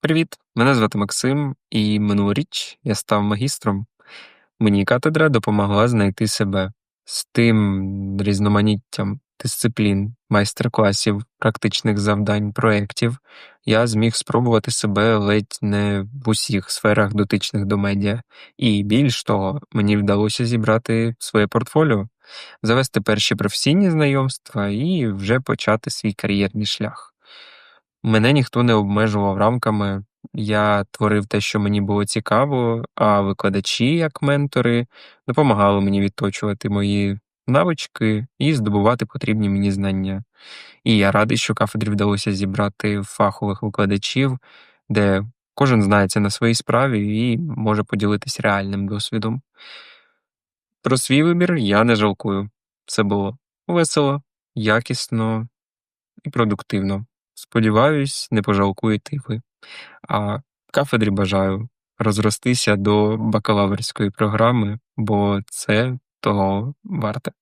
Привіт, мене звати Максим, і минулоріч я став магістром. Мені катедра допомогла знайти себе з тим різноманіттям дисциплін, майстер-класів, практичних завдань, проєктів. Я зміг спробувати себе ледь не в усіх сферах дотичних до медіа, і більш того, мені вдалося зібрати своє портфоліо, завести перші професійні знайомства і вже почати свій кар'єрний шлях. Мене ніхто не обмежував рамками, я творив те, що мені було цікаво, а викладачі, як ментори, допомагали мені відточувати мої навички і здобувати потрібні мені знання. І я радий, що кафедрі вдалося зібрати фахових викладачів, де кожен знається на своїй справі і може поділитись реальним досвідом. Про свій вибір я не жалкую. Це було весело, якісно і продуктивно. Сподіваюсь, не пожалкуєте й ви. А кафедрі бажаю розростися до бакалаврської програми, бо це того варте.